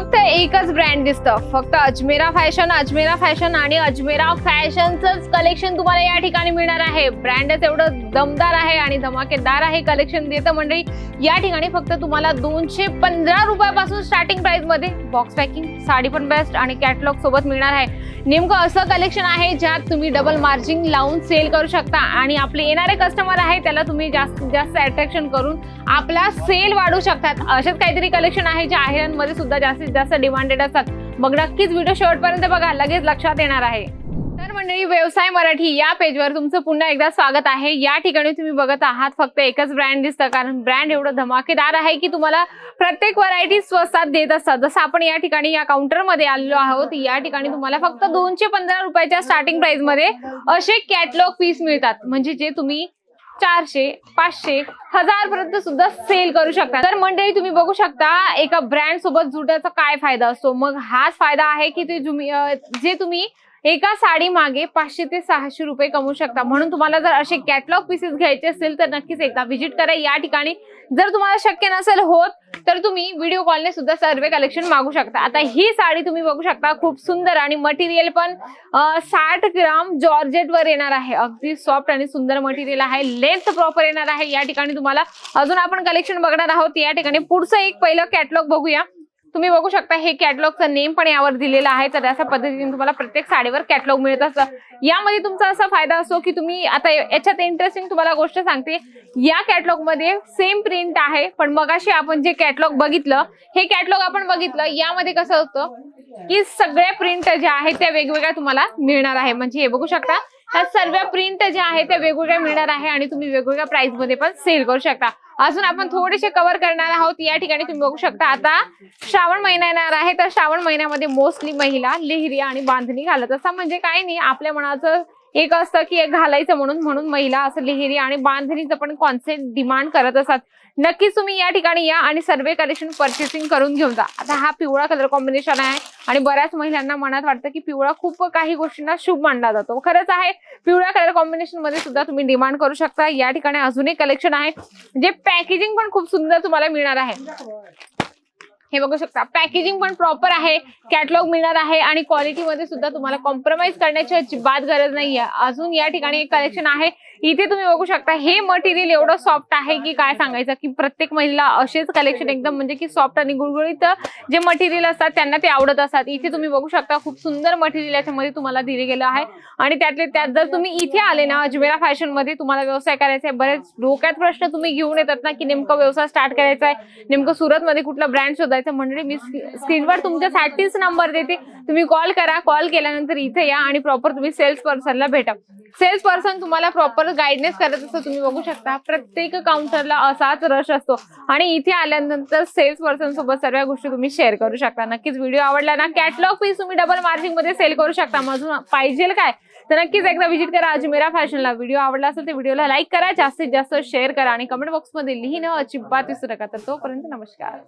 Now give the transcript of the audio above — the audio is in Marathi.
फक्त एकच ब्रँड दिसतं. फक्त अजमेरा फॅशन अजमेरा फॅशन आणि अजमेरा फॅशनचंच कलेक्शन तुम्हाला या ठिकाणी मिळणार आहे. ब्रँडच एवढं दमदार आहे आणि धमाकेदार आहे कलेक्शन देतं मंडळी. या ठिकाणी फक्त तुम्हाला दोनशे पंधरा रुपयापासून स्टार्टिंग प्राइसमध्ये बॉक्स पॅकिंग साडी पण बेस्ट आणि कॅटलॉग सोबत मिळणार आहे. नेमकं असं कलेक्शन आहे ज्यात तुम्ही डबल मार्जिन लावून सेल करू शकता आणि आपले येणारे कस्टमर आहे त्याला तुम्ही जास्तीत जास्त अट्रॅक्शन करून आपला सेल वाढवू शकतात. असेच काहीतरी कलेक्शन आहे जे आहेरांमध्ये सुद्धा जास्तीत जास्त डिमांडेड असतात. मग नक्कीच व्हिडिओ शेवटपर्यंत बघा लगेच लक्षात येणार आहे. तर मंडळी व्यवसाय मराठी या पेजवर तुमचं पुन्हा एकदा स्वागत आहे. या ठिकाणी तुम्ही बघत आहात फक्त एकच ब्रँड दिसतं. कारण ब्रँड एवढं धमाकेदार आहे की तुम्हाला प्रत्येक व्हरायटी स्वस्तात देत असतात. जसं आपण या ठिकाणी या काउंटरमध्ये आलेलो आहोत या ठिकाणी तुम्हाला फक्त दोनशे पंधरा रुपयाच्या स्टार्टिंग प्राइसमध्ये असे कॅटलॉग पीस मिळतात. म्हणजे जे तुम्ही चारशे पाचशे हजार पर्यंत सुद्धा सेल करू शकता. तर मंडळी तुम्ही बघू शकता एका ब्रँड सोबत जुटायचा काय फायदा असतो? मग हाच फायदा आहे की ते तुम्ही जे तुम्ही एका साडी मागे पाचशे ते सहाशे रुपये कमवू शकता. म्हणून तुम्हाला जर असे कॅटलॉग पीसेस घ्यायचे असतील तर नक्कीच एकदा व्हिजिट करा. या ठिकाणी जर तुम्हाला शक्य नसेल होत तर तुम्ही व्हिडिओ कॉलने सुद्धा सर्वे कलेक्शन मागू शकता. आता ही साडी तुम्ही बघू शकता खूप सुंदर आणि मटेरियल पण साठ ग्राम जॉर्जेट वर येणार आहे. अगदी सॉफ्ट आणि सुंदर मटेरियल आहे. लेंथ प्रॉपर येणार आहे. या ठिकाणी तुम्हाला अजून आपण कलेक्शन बघणार आहोत. या ठिकाणी पुढचं एक पहिलं कॅटलॉग बघूया. तुम्ही बघू शकता हे कॅटलॉगचं नेम पण यावर दिलेलं आहे. तर अशा पद्धतीने तुम्हाला प्रत्येक साडीवर कॅटलॉग मिळत असतं. यामध्ये तुमचा असा फायदा असतो की तुम्ही आता याच्यात इंटरेस्टिंग तुम्हाला गोष्ट सांगते. या कॅटलॉगमध्ये सेम प्रिंट आहे पण मगाशी आपण जे कॅटलॉग बघितलं हे कॅटलॉग आपण बघितलं यामध्ये कसं होतं की सगळ्या प्रिंट ज्या आहेत त्या वेगवेगळ्या तुम्हाला मिळणार आहे. म्हणजे हे बघू शकता ह्या सर्व प्रिंट ज्या आहे त्या वेगवेगळ्या मिळणार आहे आणि तुम्ही वेगवेगळ्या प्राइसमध्ये पण सेल करू शकता. अजून आपण थोडेसे कव्हर करणार आहोत या ठिकाणी तुम्ही बघू शकता. आता श्रावण महिना येणार आहे तर श्रावण महिन्यामध्ये मोस्टली महिला लिहिरी आणि बांधणी घालत असतात. म्हणजे काही नाही आपल्या मनाचं एक असतं की एक घालायचं म्हणून म्हणून महिला असं लिहिरी आणि बांधणीचं पण कॉन्सेप्ट डिमांड करत असतात. नक्कीच तुम्ही या ठिकाणी या आणि सर्वे कलेक्शन परचेसिंग करून घेऊन जा. आता हा पिवळा कलर कॉम्बिनेशन आहे आणि बऱ्याच महिलांना मनात वाटतं की पिवळा खूप काही गोष्टींना शुभ मानला जातो. खरंच आहे पिवळ्या कलर कॉम्बिनेशनमध्ये सुद्धा तुम्ही डिमांड करू शकता. या ठिकाणी अजून एक कलेक्शन आहे जे पॅकेजिंग पण खूप सुंदर तुम्हाला मिळणार आहे. हे बघू शकता. पॅकेजिंग पण प्रॉपर आहे. कॅटलॉग मिळणार आहे आणि क्वालिटीमध्ये सुद्धा तुम्हाला कॉम्प्रोमाइज करण्याची अजिबात गरज नाही आहे अजून या ठिकाणी एक कलेक्शन आहे. इथे तुम्ही बघू शकता हे मटेरियल एवढं सॉफ्ट आहे की काय सांगायचं? की प्रत्येक महिला असेच कलेक्शन एकदम म्हणजे की सॉफ्ट आणि गुळगुळीत जे मटेरियल असतात त्यांना ते आवडत असतात. इथे तुम्ही बघू शकता खूप सुंदर मटेरियल याच्यामध्ये तुम्हाला दिले गेलं आहे. आणि त्यातले त्यात जर तुम्ही इथे आले ना अजमेरा फॅशनमध्ये तुम्हाला व्यवसाय करायचा आहे. बरेच डोक्यात प्रश्न तुम्ही घेऊन येतात ना की नेमकं व्यवसाय स्टार्ट करायचा आहे. नेमकं सुरत मध्ये कुठला ब्रँड शोधायचा म्हणजे मी स्क्रीनवर तुमच्यासाठीच नंबर देते. तुम्ही कॉल करा कॉल केल्यानंतर इथे या आणि प्रॉपर तुम्ही सेल्स पर्सनला भेटा. सेल्स पर्सन तुम्हाला प्रॉपर गाईडनेस करत असतो तुम्ही बघू शकता. प्रत्येक काउंटरला असाच रश असतो. आणि इथे आल्यानंतर सेल्स पर्सन सोबत सर्व गोष्टी तुम्ही शेअर करू शकता. नक्कीच व्हिडिओ आवडला ना कॅटलॉग पीस तुम्ही डबल मार्जिंगमध्ये सेल करू शकता. माझून अजून पाहिजे काय? तर नक्कीच एकदा व्हिजिट करा अजमेरा फॅशनला. व्हिडिओ आवडला असेल तर व्हिडिओला लाईक करा जास्तीत जास्त शेअर करा आणि कमेंट बॉक्समध्ये लिहिणं अजिबात विसरू नका. तर तोपर्यंत नमस्कार.